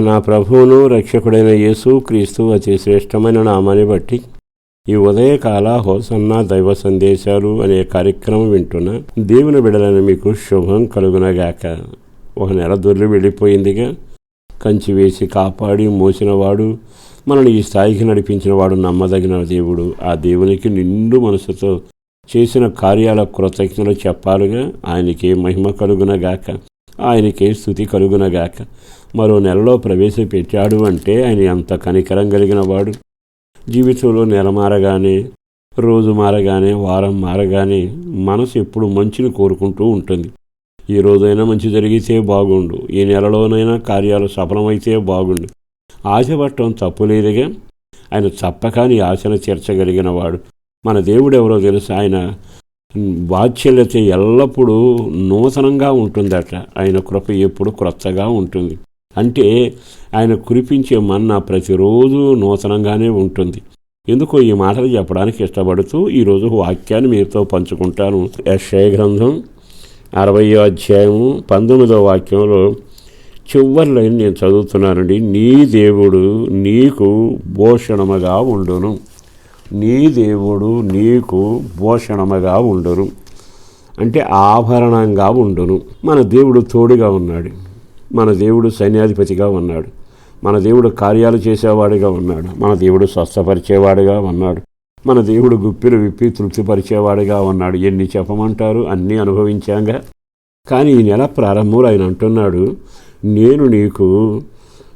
నా ప్రభువును రక్షకుడైన యేసు క్రీస్తు అతి శ్రేష్టమైన నామాన్ని బట్టి ఈ ఉదయకాల హోసన్న దైవ సందేశాలు అనే కార్యక్రమం వింటున్న దేవుని బిడలని మీకు శుభం కలుగునగాక. ఒక నెల దొర్లి వెళ్ళిపోయిందిగా. కంచి వేసి కాపాడి మోసినవాడు మనల్ని ఈ స్థాయికి నడిపించిన వాడు నమ్మదగిన దేవుడు. ఆ దేవునికి నిండు మనసుతో చేసిన కార్యాల కృతజ్ఞతలు చెప్పాలుగా. ఆయనకి మహిమ కలుగునగాక. ఆయనకే స్థుతి కలుగునగాక మరో నెలలో ప్రవేశపెట్టాడు అంటే ఆయన ఎంత కనికరం కలిగిన వాడు జీవితంలో నెల మారగానే రోజు మారగానే వారం మారగానే మనసు ఎప్పుడు మంచిని కోరుకుంటూ ఉంటుంది. ఈ రోజైనా మంచి జరిగితే బాగుండు ఈ నెలలోనైనా కార్యాలు సఫలమైతే బాగుండు. ఆశపట్టడం తప్పులేదుగా ఆయన చప్పకాని ఆశను తీర్చగలిగిన వాడు మన దేవుడు ఎవరో తెలుసు ఆయన? వాత్సల్యత ఎల్లప్పుడూ నూతనంగా ఉంటుందట. ఆయన కృప ఎప్పుడు క్రొత్తగా ఉంటుంది. అంటే ఆయన కురిపించే మన్నా ప్రతిరోజు నూతనంగానే ఉంటుంది. ఎందుకో ఈ మాటలు చెప్పడానికి ఇష్టపడుతూ ఈరోజు వాక్యాన్ని మీతో పంచుకుంటాను. యశయ గ్రంథం అరవయో అధ్యాయము పంతొమ్మిదో వాక్యంలో చివరిలో నేను చదువుతున్నానండి. నీ దేవుడు నీకు భూషణముగా ఉండును. నీ దేవుడు నీకు భూషణముగా ఉండరు అంటే ఆభరణంగా ఉండను. మన దేవుడు తోడుగా ఉన్నాడు. మన దేవుడు సైన్యాధిపతిగా ఉన్నాడు. మన దేవుడు కార్యాలు చేసేవాడిగా ఉన్నాడు. మన దేవుడు స్వస్థపరిచేవాడిగా ఉన్నాడు. మన దేవుడు గుప్పిలు విప్పి తృప్తిపరిచేవాడిగా ఉన్నాడు. ఎన్ని చెప్పమంటారు? అన్నీ అనుభవించాంగా. కానీ ఈ నెల ప్రారంభంలో ఆయన అంటున్నాడు నేను నీకు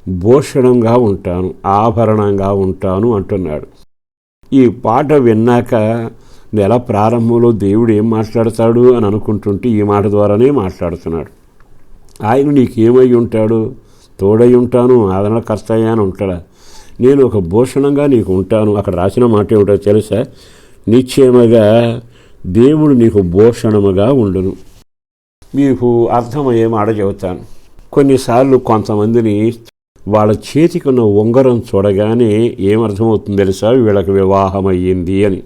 భూషణంగా ఉంటాను ఆభరణంగా ఉంటాను అంటున్నాడు. ఈ పాట విన్నాక నెల ప్రారంభంలో దేవుడు ఏం మాట్లాడతాడు అని అనుకుంటుంటే ఈ మాట ద్వారానే మాట్లాడుతున్నాడు. ఆయన నీకేమై ఉంటాడు? తోడై ఉంటాను ఆదరణకర్తయ్య అని ఉంటాడా? నేను ఒక భూషణంగా నీకు ఉంటాను. అక్కడ రాసిన మాట ఏమిటో తెలుసా? నిశ్చయముగా దేవుడు నీకు భూషణముగా ఉండును. మీకు అర్థమయ్యే మాట చెబుతాను. కొన్నిసార్లు కొంతమందిని వాళ్ళ చేతికి ఉన్న ఉంగరం చూడగానే ఏమర్థమవుతుంది తెలుసా? వీళ్ళకి వివాహం అయ్యింది అని.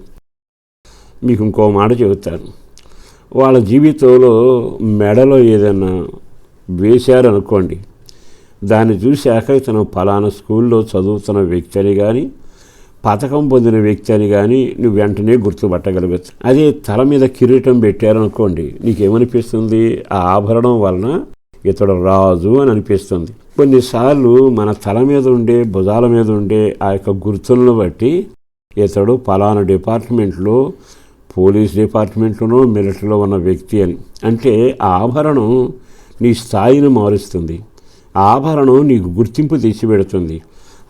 మీకు ఇంకో మాట చెబుతాను. వాళ్ళ జీవితంలో మెడలో ఏదైనా వేశారనుకోండి దాన్ని చూశాక ఇతను ఫలానా స్కూల్లో చదువుతున్న వ్యక్తి అని కానీ పథకం పొందిన వ్యక్తి అని కానీ నువ్వు వెంటనే గుర్తుపట్టగలగచ్చు. అదే తల మీద కిరీటం పెట్టారనుకోండి నీకేమనిపిస్తుంది? ఆ ఆభరణం వలన ఇతడు రాజు అని అనిపిస్తుంది. కొన్నిసార్లు మన తల మీద ఉండే భుజాల మీద ఉండే ఆ యొక్క గుర్తులను బట్టి ఇతడు ఫలానా డిపార్ట్మెంట్లో పోలీస్ డిపార్ట్మెంట్లోనో మిలిటరీలో ఉన్న వ్యక్తి అని. అంటే ఆ ఆభరణం నీ స్థాయిని మారుస్తుంది. ఆభరణం నీకు గుర్తింపు తెచ్చిపెడుతుంది.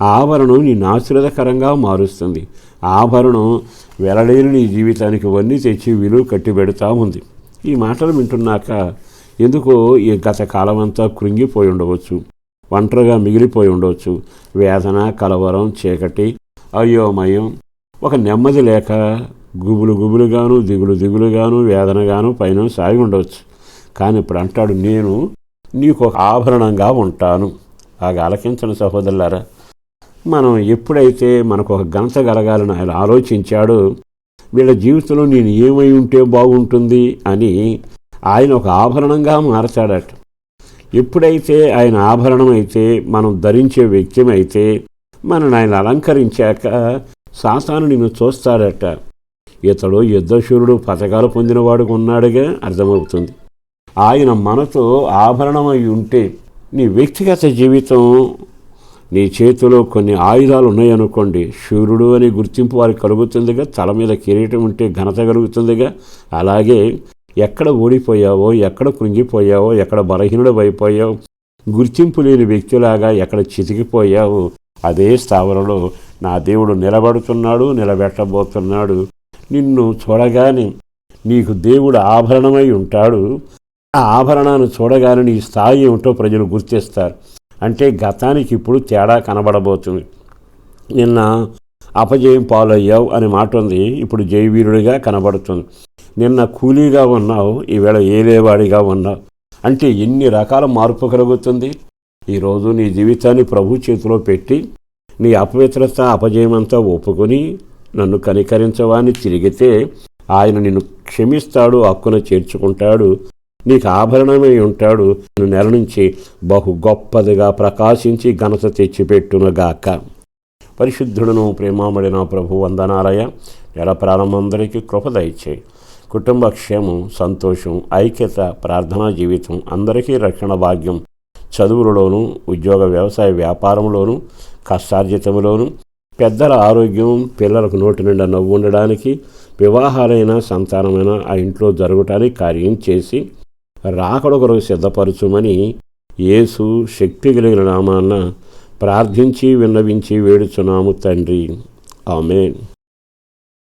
ఆభరణం నీ నాశ్రదకరంగా మారుస్తుంది. ఆభరణం వెలలేని నీ జీవితానికి వన్నీ తెచ్చి విలువ కట్టి పెడతా ఉంది. ఈ మాటలు వింటున్నాక ఎందుకో ఈ గత కాలం అంతా కృంగిపోయి ఉండవచ్చు ఒంటరిగా మిగిలిపోయి ఉండవచ్చు. వేదన కలవరం చీకటి అయోమయం ఒక నెమ్మది లేక గుబులు గుబులుగాను దిగులు దిగులుగాను వేదనగాను పైన సాగి ఉండవచ్చు. కానీ ఇప్పుడు అంటాడు నేను నీకు ఒక ఆభరణంగా ఉంటాను. ఆ ఆలకించని సహోదరులారా. మనం ఎప్పుడైతే మనకు ఒక ఘనత కలగాలని ఆయన ఆలోచించాడో వీళ్ళ జీవితంలో నేను ఏమై ఉంటే బాగుంటుంది అని ఆయన ఒక ఆభరణంగా మార్చాడట. ఎప్పుడైతే ఆయన ఆభరణం అయితే మనం ధరించే వ్యక్తి అయితే మనల్ని ఆయన అలంకరించాక సాతాను నిన్ను చూస్తాడట. ఇతడు యుద్ధశూరుడు పథకాలు పొందినవాడు ఉన్నాడుగా అర్థమవుతుంది. ఆయన మనతో ఆభరణమై ఉంటే నీ వ్యక్తిగత జీవితం నీ చేతిలో కొన్ని ఆయుధాలు ఉన్నాయనుకోండి శూరుడు అని గుర్తింపు వారికి కలుగుతుందిగా తల మీద కిరీటం ఉంటే ఘనత కలుగుతుందిగా. అలాగే ఎక్కడ ఓడిపోయావో ఎక్కడ కృంగిపోయావో ఎక్కడ బలహీనుడు అయిపోయావు గుర్తింపు లేని వ్యక్తిలాగా ఎక్కడ చితికిపోయావు అదే స్థావరంలో నా దేవుడు నిలబడుతున్నాడు నిలబెట్టబోతున్నాడు. నిన్ను చూడగానే నీకు దేవుడు ఆభరణమై ఉంటాడు. ఆ ఆభరణాన్ని చూడగానే నీ స్థాయి ఏమిటో ప్రజలు గుర్తిస్తారు. అంటే గతానికి ఇప్పుడు తేడా కనబడబోతుంది. నిన్న అపజయం పాలయ్యావు అనే మాట ఉంది. ఇప్పుడు జయవీరుడిగా కనబడుతుంది. నిన్న కూలీగా ఉన్నావు ఈవేళ ఏలేవాడిగా ఉన్నావు? అంటే ఎన్ని రకాల మార్పు కలుగుతుంది? ఈరోజు నీ జీవితాన్ని ప్రభు చేతిలో పెట్టి నీ అపవిత్రత అపజయమంతా ఒప్పుకొని నన్ను కనికరించవాని తిరిగితే ఆయన నిన్ను క్షమిస్తాడు హక్కున చేర్చుకుంటాడు నీకు ఆభరణమై ఉంటాడు నెల నుంచి బహు గొప్పదిగా ప్రకాశించి ఘనత తెచ్చిపెట్టునుగాక. పరిశుద్ధుడును ప్రేమామడిన ప్రభు వందనాలయ నెల ప్రారంభందరికీ కృప దయచేయి. కుటుంబ క్షేమం సంతోషం ఐక్యత ప్రార్థనా జీవితం అందరికీ రక్షణ భాగ్యం. చదువులలోనూ ఉద్యోగ వ్యవసాయ వ్యాపారంలోనూ కష్టార్జితంలోనూ పెద్దల ఆరోగ్యం పిల్లలకు నోటి నిండా నవ్వు ఉండడానికి వివాహాలైన సంతానమైన ఆ ఇంట్లో జరగటానికి కార్యం చేసి రాకడొకరకు సిద్ధపరచుమని యేసు శక్తి కలిగిన నామాన్న ప్రార్థించి విన్నవించి వేడుచున్నాము తండ్రి. ఆమె